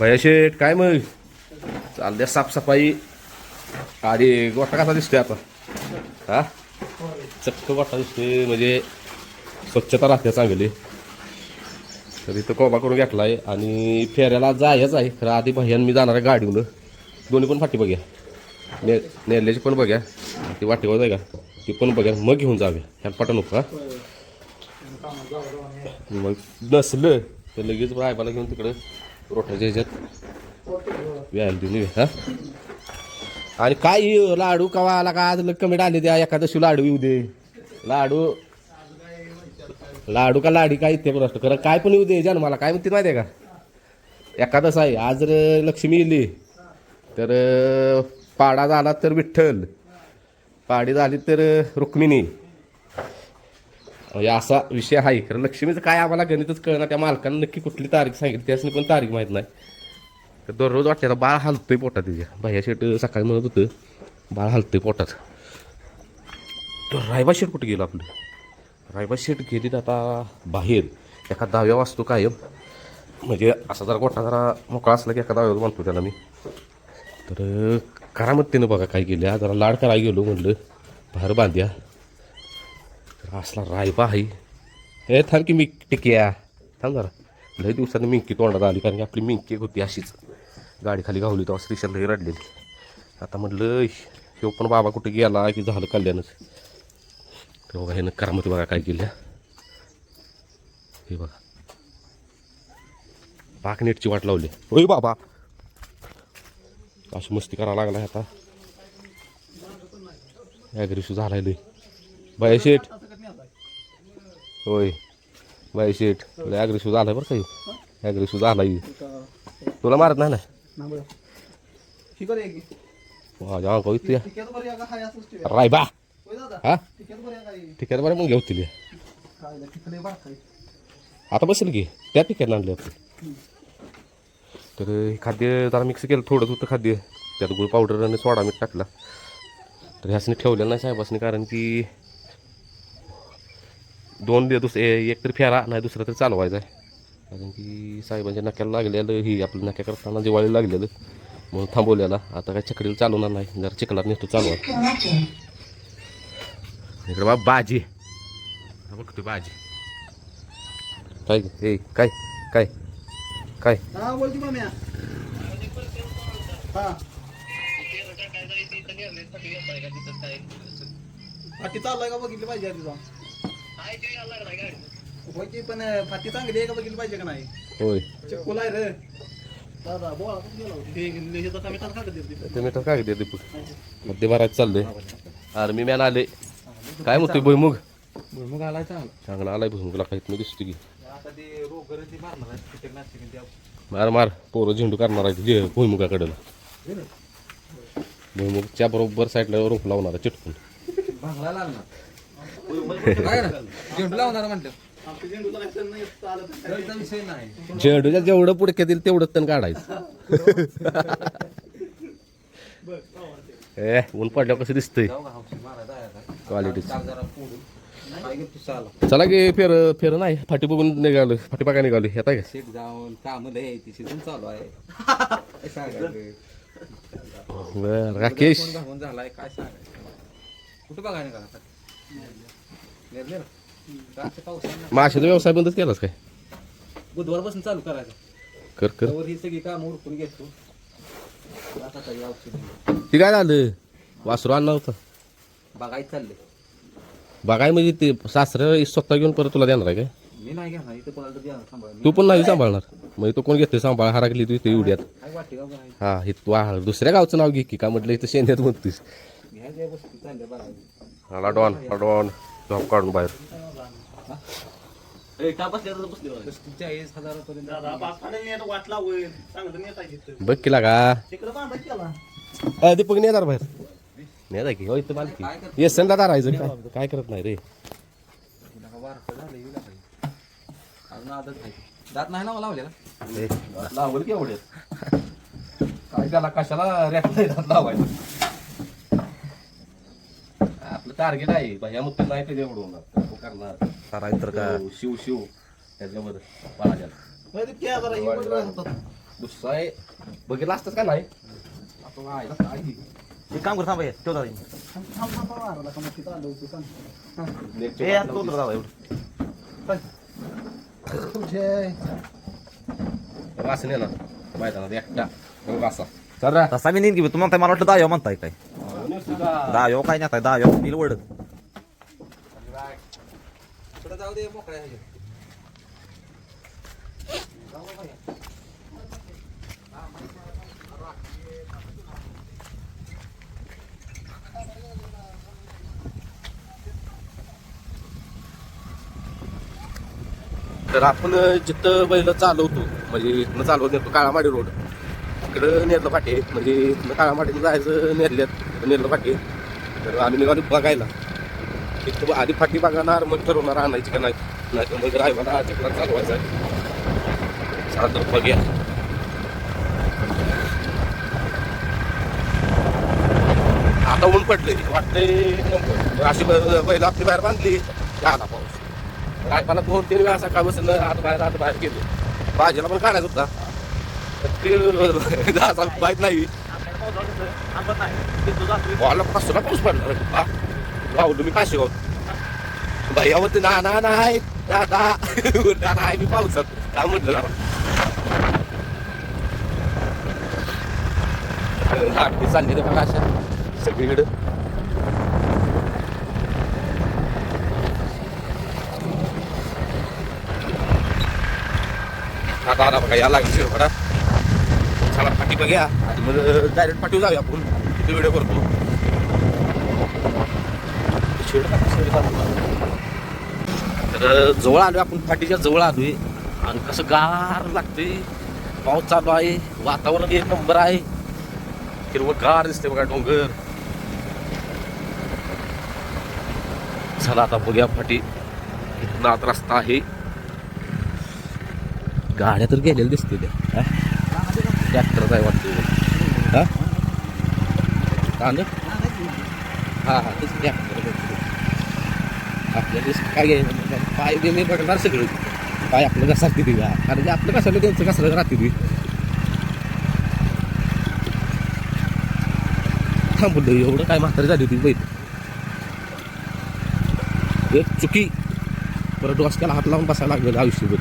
भैया शेठ काय मग? चालल्या साफसफाई. अरे गोठा कसा दिसतोय आता? हा? चक्क गोठा दिसतोय म्हणजे स्वच्छता राहते चांगली. तर इथं कोबा करून घेतलाय आणि फेऱ्याला जायच आहे. खरं आधी भैयान मी जाणार आहे गाडीवर दोन्ही पण फाटी बघ्या. ने नेल्याची पण बघ्या. ती वाटेवर जाय का? ती पण बघ्या. मग घेऊन जाऊया. ह्या पटा नको हा? मग नसलं तर लगेच रायबाला घेऊन तिकडं रोठाच्या ह्याच्यात व्यायाम दिली हा. आणि काय लाडू कवा आला का? आज कमेंट आले द्या एखादशी लाडू येऊ दे. लाडू. लाडू का लाडी काय इथे पण खरं काय पण येऊ दे जन्माला. काय म्हणते माहिती आहे का? एखादंच आहे. आज जर लक्ष्मी येली. तर पाडा झाला तर विठ्ठल. पाडी झाली तर रुक्मिणी. म्हणजे असा विषय आहे. खरं लक्ष्मीचं काय आम्हाला गणितच कळणार त्या मालकानं नक्की कुठली तारीख सांगितली त्यासनी पण तारीख माहीत नाही. तर दररोज वाटते बाळ हलतोय पोटात तिच्या. भैया शेट सकाळी म्हणत होतं बाळ हलतोय पोटात. तर रायबा शेट कुठे गेलो आपलं? रायबा शेट गेलीत आता बाहेर. एका दहाव्या वाजतो कायम. म्हणजे असा जरा गोठा जरा मोकळा असला की एका दहाव्यावर म्हणतो त्याला मी. तर करामतीनं बघा काय केल्या. जरा लाड करायला गेलो म्हटलं बाहेर बांध्या असला रायबा आहे हे थांब की मी टिकया थांब जरा लय दिवसानं मिंकी तोंडात आली कारण की आपली मिंकी एक होती अशीच. गाडी खाली गावली तेव्हा श्रीशल लई रडलेली. आता म्हटलं ह्यो पण बाबा कुठे गेला? की झालं कल्याणच? ते बघा ह्यानं करामती बघा काय केल्या हे. बघा. पाकनेटची वाट लावली. होय बाबा. अशी मस्ती करायला लागला आता. ॲग्रेसिव्ह झालाय लई. बाय शेठ. होय. बाय शेट लय ॲग्रेसिव्ह झालाय बरं काही ॲग्रेसिव्ह झाला तुला मारत नाही ना? माझ्या अंगावर इथे राय बा. हा? ठीक आहे बरं मग घेऊ तिला. आता बसेल की. त्या पिकात आणले आपण तर हे खाद्य जरा मिक्स केलं. थोडंच होतं खाद्य. त्यात गुळ पावडर आणि सोडा मीठ टाकला. तर ह्यासनी ठेवलेलं नाही साहेबासनी कारण की दोन दिवस ए- एक तरी फेरा नाही दुसरा तरी चालवायचा आहे. कारण की साहेबांच्या नक्याला लागलेलं ही आपलं नक्या करताना दिवाळी लागलेलं म्हणून थांबवलेला. आता काय चकडीला चालवणार नाही जरा चिखलात नेतो चालवा. इकडे बाबा बाजी. बघतो बाजी. काय हे काय काय काय? हा चाललाय का बघितली पाहिजे होय की पण फाटी चांगली आहे का? बघितली पाहिजे का नाही? होय. चिक्कूल आहे रे. दादा बोळा कुठं गेला होता? ते तर कमी टाका देते ते मीटर काय दे दीपक मध्य भरायचं चाललंय. आर्मी मॅन आले. काय म्हणतोय भुईमुग? मग आलाय चांगला चांगला आलाय भुईमुगला काहीत नाही दिसतो की. आता ते रोग ते मारणार आहे कीटकनाशक ते मार मार. पोरं झेंडू करणार आहे जे भुईमुगाकडं भुईमुगच्या बरोबर साईडला रोप लावणार आहे चिटकून. भांगला लागणार. म्हटलं झेंडूच्या जेवढं पुढे येईल तेवढं तण काढायचं. ए ऊन पडल्यावर कसं दिसतंय? क्वालिटी चला गे फेर फेर नाही. फाटी बघून निघालो. फाटी बघा निघालो. येत आहे शेट जाऊन काम लय सीझन चालू आहे. का बरं, राकेश. झालाय. काय सांगायचं? कुठं बघायला का माशाचा व्यवसाय बंदच केलास काय? बुधवारपासून चालू करायचं. कर कर. ही सगळी कामं उरकून घेतो आता काही औषध ती काय झालं? वासरू आणला होता. बघायचं चाललंय बघाय म्हणजे ते सासरं स्वतः घेऊन परत तुला देणार आहे काय? मी नाही घेणार इथं कोणाला तर सांभाळ तू पण नाही सांभाळणार. म्हणजे तो कोण घेतोय सांभाळ? हाराकली तू इथे एवढ्यात काय वाटते का बघायचं हा हे तू दुसऱ्या गावचं नाव घे की का म्हटलं इथं शेंद्यात म्हणतोस हाला डॉन डॉन जॉब काढून बाहेर. बघ केला का? दीपक नेणार बाहेर. नेता की? हो इथं मालकी ये संडा दारायचं काय काय करत नाही रे. दात नाही ना लावलेला लावल की एवढे. काय त्याला कशाला रॅप दात लावायचं? टार्गेट आहे भैया मुक्त नाही ते एवढं होणार तो करणार करायचं तर का शिव शिव त्याच्यामध्ये पाण्यात दुसरा आहे बघितला असतंच का नाही आपण आहे ना, आहे की. एक काम कर थांबा हे, ठेव दादा हे. नेटचे ए, वाट आता तो लावली. दादा एवढं. वास नाही येणार मैदानात एकटा मग वासा चल रा तसा मी नेईन की तुम्हाला म्हणताय मला वाटलं दायो म्हणताय काय दायो काय नाही वडत पुढे जाऊ दे मोकळ्या. तर आपण जिथं बैल चालवतो म्हणजे इथनं चालवत नेतो काळामाडी रोड. इकडं नेरलं पाठी म्हणजे इथनं जायचं नेरल्यात. नेरलं पाठी तर आम्ही निघालो बघायला. इथं आधी फाटी बघणार मग ठरवणार आणायची का नाही. नाही तर मग रायवाला चिकला चालवायचा. चला बघ्या. आता ऊन पडले वाटते अशी बै- बैल आपली बाहेर बांधली आला पाऊस. रायपाला दोन तीन वेळा सकाळ बसून आत बाहेर आत बाहेर गेलो. भाजीला पण काढायचं होता. तर ते जायचा माहीत नाही मला पाचशेला पाऊस पडला रे. हा. लावलो गाव भैयावरती ना ना नाही दादा ना नाही मी पावसात काय म्हटलं जरा. चालली रे बघा अशा सगळीकडे आता आला बघा या लागली शिरपडा चला पाठी बघूया. आणि मग डायरेक्ट पाठीवर जाऊया आपण. तिथे व्हिडिओ करतो. तर जवळ आलोय आपण फाटीच्या जवळ आलोय. आणि कसं गार लागते पाऊस चालू आहे वातावरण एक नंबर आहे. हिरवं गार दिसते बघा डोंगर. चला आता बघूया फाटी इथनं रस्ता आहे. गाड्या तर गेलेल्या दिसते त्या ट्रॅक्टर आहे वाटतं हा? कांदा? हा हा तेच ट्रॅक्टर आपल्या दिस काय घ्यायचं पाय गेले बघणार सगळं. पाय आपलं कसा किती का कारण की आपलं कशाला त्यांचं कसं राहते ती? थांबलं एवढं काय म्हातारी झाली होती बैल एक चुकी. परत डोसक्याला हात लावून बसायला लागलेलं आयुष्यभर.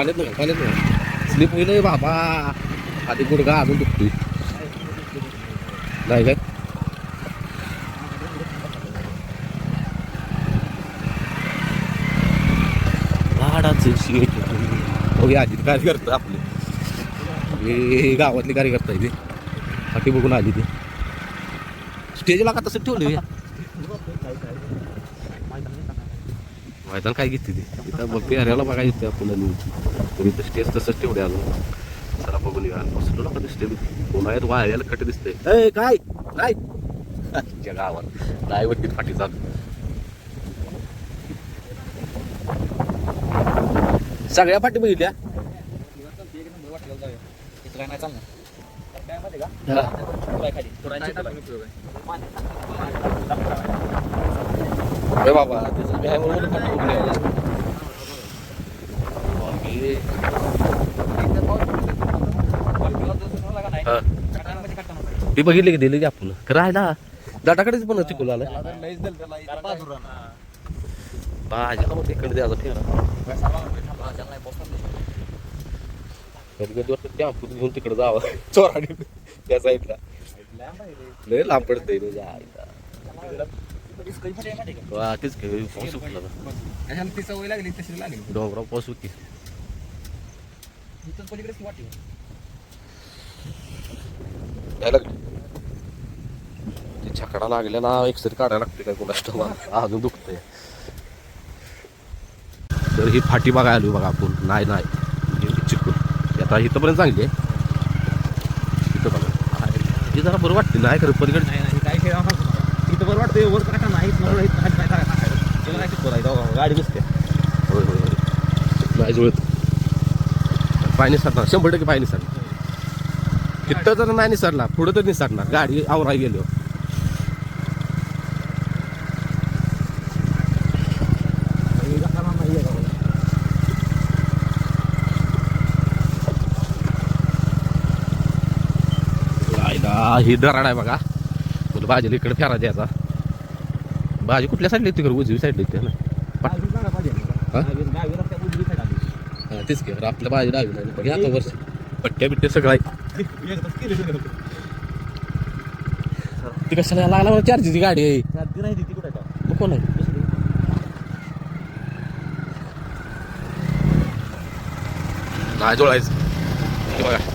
पाण्यात नाही पाण्यात नाही. स्लिप होईल बाबा. आधी गुडगा अजून दुखतोय. नाही काय? झाडाचं शेट बघे आधी कार्यकर्ता आपले. हे गावातले कार्यकर्ता आहे ते. बाकी बघून आली ते. स्टेजला का तसं ठेवलं मैदान काय घेते ते? तिथं बघ पेहऱ्याला बघायला येते आपण आणि तर इथं स्टेज तसंच ठेवले अजून. चला बघून या बसलो नका दिसते उन्हाळ्यात वाळ्याला कट दिसते ए काय? काय? आजच्या गावात. नाही वरती फाटी चालू. सगळ्या फाटी बघितल्या. इथं चालणार. काय माहिती का? हा. तुला खाली. तुरांची टाकून उपयोग आहे. अरे बाबा त्याचं व्यायाम वगैरे ती बघितली की दिली की आपण. राहिला दाटाकडेच पण चिकूल आला. भाज्याला मग तिकडे द्यायचा ठेवला घेऊन तिकडे जावं. चोराडी त्या साईडला. लांब लय लांब पडतंय जायला. इथं डिस्करी फाटी का? वा, तेच काय पाऊस सुटला ना. ह्याला ती सवय लागली तशी लागली डोंगराव पाऊस होती इथं पलीकडेच ती वाटी ते छकडा लागलेला एक्सरे काढायला लागते काय कोणा अजून दुखतंय तर ही फाटी बघायला आलो बघा आपण नाही नाही चिकून आता इथंपर्यंत चांगली आहे इथं बघा आहे. जरा बरं वाटते नाही खरं पलीकडे बरं वाटतं वर काटा नाही काय नाही बोलायचं गाडी बसते. होय होय होय. नाही जुळत. पाय निसरणार शंभर टक्के पाय निसरणार तिथं तर नाही निसरणार पुढं तर निसरणार. गाडी आवरा गेलो ही दराड आहे बघा. तुला भाजीला इकडे फेरा द्यायचा? भाजी कुठल्या साईडला येते उजवी साईडला येते ना. हा? तेच की आपल्या भाजी डावी पण आता वर्ष पट्ट्या बिट्ट्या सगळं आहे. ती कशाला लागला मला चार्जची गाडी आहे. मग कोण आहे? नाही जोडायचं. बघा.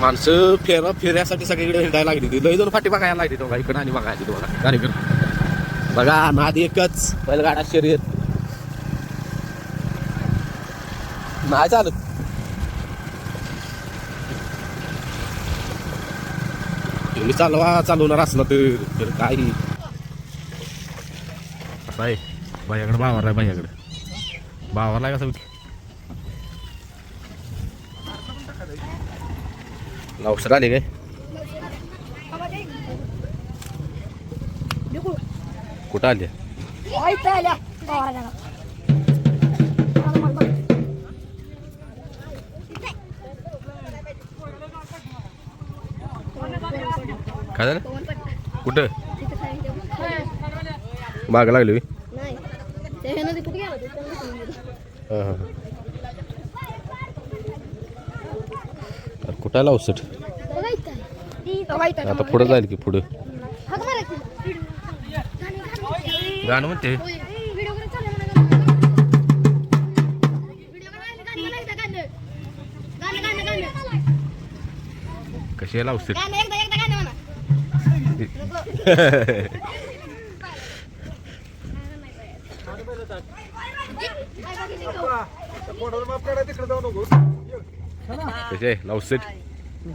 माणसं फेरा फिरायसाठी सगळीकडे हिंडायला लागली ती लई दोन फाटी बघायला लागली बघा इकडं आणि बघायची तुम्हाला गाडीकडं बघा नाद एकच बैलगाडा शर्यत. नाही चालत. तुम्ही चालवा चालवणार असला तर तर काही. असं आहे बायाकडे बावर आहे बायाकडे बावरला कसं औषध आले काय कुठं आले काय झालं कुठं माग लागली हे. हा, अरे कुठं आला औषध बघा इथं आहे. ती इथं वाईट आहे. आता पुढं जाईल की पुढं. गाणं, म्हणते. कशी यायला एकदा गाणं म्हणा नको. कसे लावसेट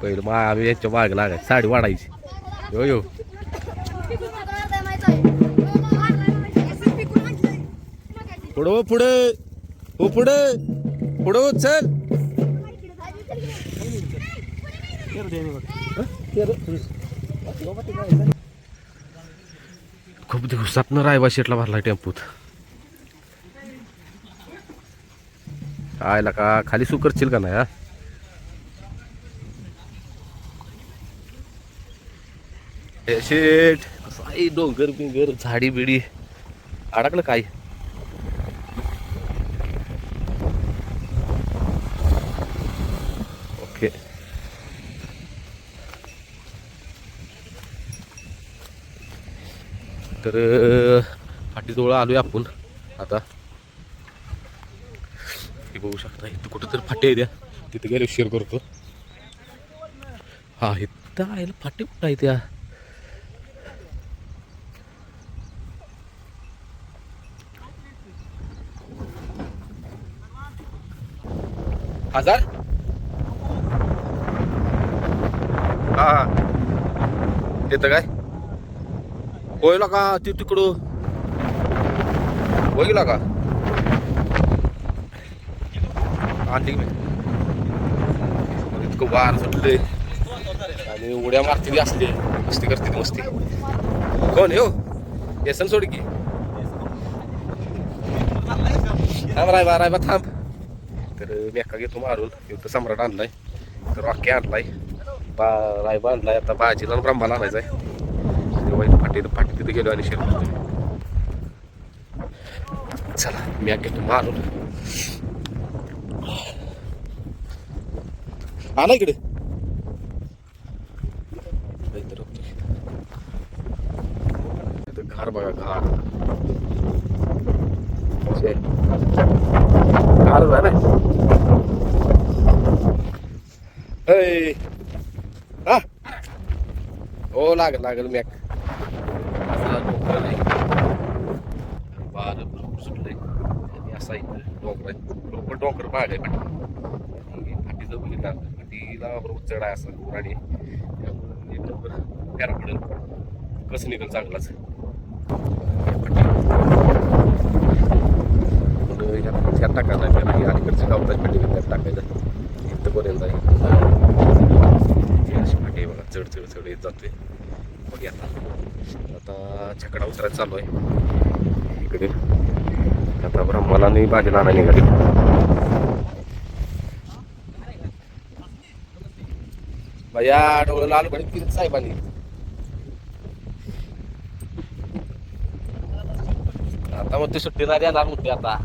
पहिलं मा आम्ही यांच्या माग लागाय साडी वाढायची. यो यो. पुढं हो, पुढे. हो पुढं. पुढं हो, चल. खूप दिवसात न रायबा शेटला भरला टेम्पूत. आयला का खाली सुकरशील का नाही हा? शेट काही डोंगर बिंगर झाडी बिडी. अडकलं काय? ओके तर फाटीजवळ आलोय आपण. आता. हे बघू शकता इथं कुठं तर फाटी आहे द्या तिथं गेले शेअर करतो. हा इथं आहे फाटी कुठं आहे त्या? हजार हा हा. येतं काय? होईल का ती तिकडं? होईल का? आणली मी. इतकं वार सुटले आणि उड्या मारते बी असते. मस्ती करते मस्ती. कोण हो? येसन सोड की थांब राय बा थांब. तर मी एका घेतो मारून. इथं सम्राट आणलाय. तर आणलाय. बा रायबा आणलाय. आता बाजीला आणि ब्रह्माला आणायचा आहे तेव्हा इथं फाटी फाटी तिथे गेलो आणि शेर चला मी एक घेतो मारून. आला इकडे इथं रोखतो. इथं घार बघा घार शे. घार झालं ऐ. हा हो लागल लागल मॅक डोंगर आहे बार सुटलंय आणि असा इथं डोंगर आहे बरोबर डोंगर भाग आहे फाटीचं बघितलं. फाटीला बरोबर चढ आहे असं वर आणि त्यामुळे नंबर फेरा पडेल. कसं निघेल चांगलाच. ह्यात टाकायला त्याला ही अलीकडची गावताची फाटी त्यात टाकायचं इथंपर्यंत आहे ही अशी फाटी आहे बघा चढ चढ चढ येत जातोय. बघ आता आता छकडा उतरायला चालू आहे. इकडे. आता ब्रह्माला नाही भाजीला आणा निघाली. माझ्या डोळं लाल पडत किती साहेबांनी. आता मग ते सुट्टीला येणार होते आता.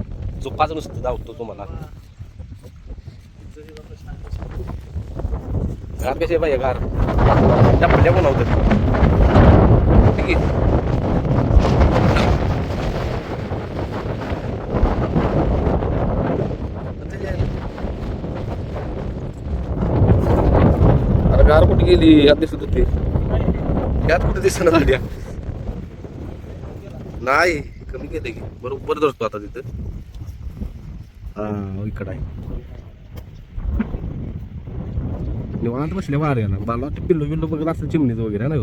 झोपाच नुसतं धावतो तुम्हाला. घर कसे पाहिजे घार डबल्या पण होतं अरे गार कुठे गेली? यात दिसत होती. यात कुठे दिसत झाली नाही कमी केले की. बरोबर धरतो आता तिथं. हा इकडं आहे. निवांत बसले वाऱ्याला मला वाटतं पिल्लू बिल्लू बघत असं चिमणीचं वगैरे ना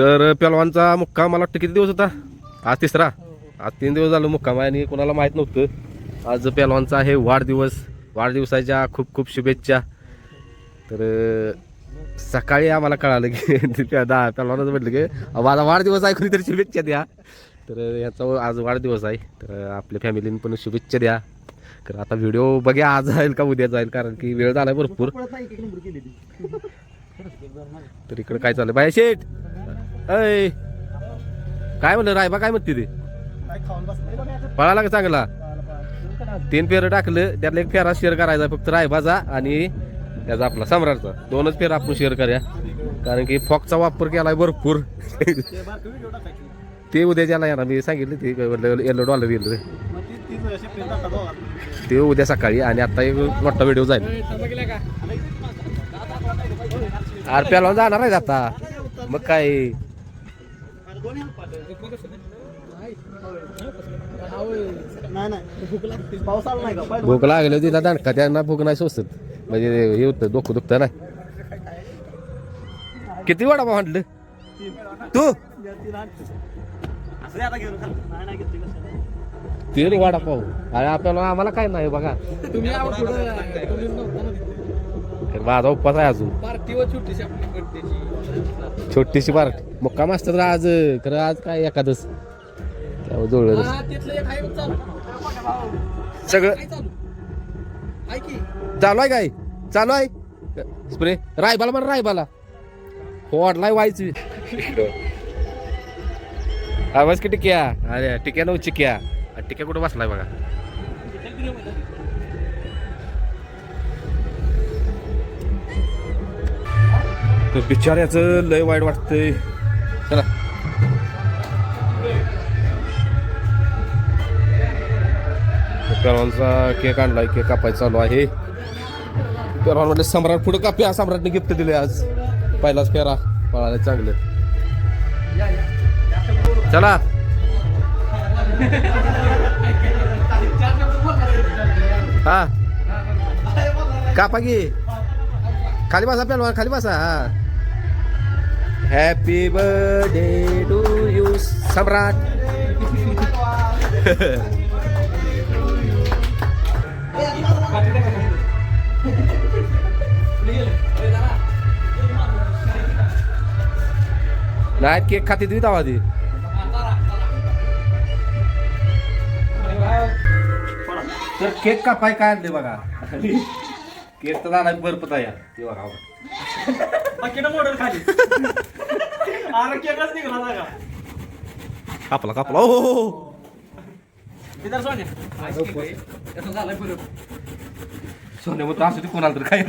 तर पेलवानचा मुक्काम मला वाटतं किती दिवस होता? आज तिसरा. आज तीन दिवस झालं मुक्काम आहे आणि कोणाला माहीत नव्हतं. आज पेलवानचा आहे वाढदिवस. वाढदिवसाच्या खूप खूप शुभेच्छा. तर सकाळी आम्हाला कळालं की दहा पेलवानच म्हटलं की "अहो, माझा वाढदिवस आहे कुणीतरी शुभेच्छा द्या. तर याचा आज वाढदिवस आहे. तर आपल्या फॅमिलीने पण शुभेच्छा द्या. तर आता व्हिडिओ बघा आज जाईल का उद्या जाईल कारण की वेळ झाला भरपूर. तर इकडे काय चाललंय? बाय शेठ अय काय म्हणलं रायबा काय म्हणते ते? पळाला का चांगला? तीन फेर टाकलं त्यातला एक फेरा शेअर करायचा फक्त रायबाचा आणि त्याचा आपला सम्राटचा. दोनच फेर आपण शेअर करूया. कारण की फॉकचा वापर केलाय भरपूर. ते उद्या ज्याला येणार मी सांगितलं ते येलो डॉलर येईल रे. ते उद्या सकाळी आणि आता एक मोठा व्हिडिओ जाईल. आर प्याला जाणार आहे आता. मग काय? भूक लागली होती दादा का त्यांना भूक नाही सोसत. म्हणजे हे होतं डोकं दुखतं ना किती वडापाव म्हटलं तू? तीन वडापाव. अरे आपल्याला आम्हाला काय नाही बघा. तुम्ही तर माझा उपवास आहे अजून. पार्टी व छोटीशी आपली बर्थडेची छोटीशी पार्टी. मुक्काम असतं तर आज खरं आज काय एखादच त्यावर जुळलं सगळं चालू? आहे काय? चालू आहे? स्प्रे. रायबाला म्हणा रायबाला. फोडलाय व्हायची. आवाज की टिक्या अरे टिक्या नऊ चिक्या. टिक्या कुठं बसलाय बघा? तर बिचाऱ्याचं लय वाईट वाटतंय. चला. पेरवानचा केक आणलाय केक कापायचा चालू आहे. पेरवान म्हटलं सम्राट पुढे काप्या सम्राटने गिफ्ट दिले आज. पहिलाच फेरा पळाले चांगले. चला. हा. कापा की. खाली बसा पेलवान खाली बसा हा. Happy birthday to you Samrat नाही केक खाते तुम्ही तवा ती तर केक कापाय काय आणले बघा? केक तर झाला बर्फ तयार. ते बघा कापला कापला. हो हो, हो. इधर सोने. याचं झालंय बरं सोने मग असू दे कोणाला तर काय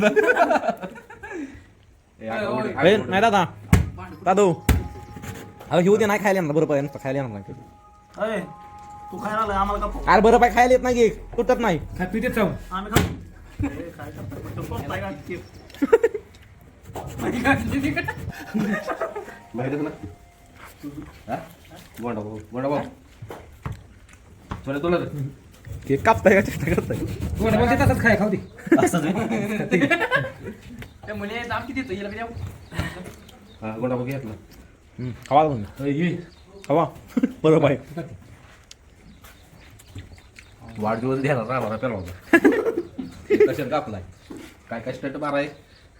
अरे नाही दादा. दादू. अरे घेऊ दे नाही खायला येणार. बरोबर आहे खायला येणार नाही. तू आलं आम्हाला का अरे बरोबर आहे खायला येत नाही की तुटत नाही. काय पिते चाव. आम्ही खाऊ. ए, काय करता? तो कोण काय घालते? माहिती ना. हा? गोंडा भाऊ गोंडा भाऊ. सोने तुला कापताय का चेष्टा करताय? खाय खाऊ दे. त्या मुली नाम किती येतं? हिला बी द्या. हा गोंडा भाऊ घेतला हवा म्हणून हवा बरोबर आहे वाढदिवस आम्हाला पेलवाचा कशात कापलाय? काय काय स्टंट माराय?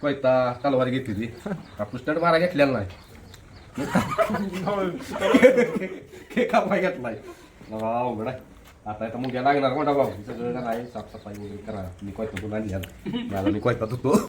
कोयता तलवार घेतली ती. आपण स्टंट मारा घेतलेला नाही. केक कापाय घेतलाय? हा अवघड आहे. आता आता मुग्या लागणार मोठा भाऊ सगळं काय साफसफाई वगैरे करा. मी कोयता पुन्हा आणली आता. मला मी कोयता धुतो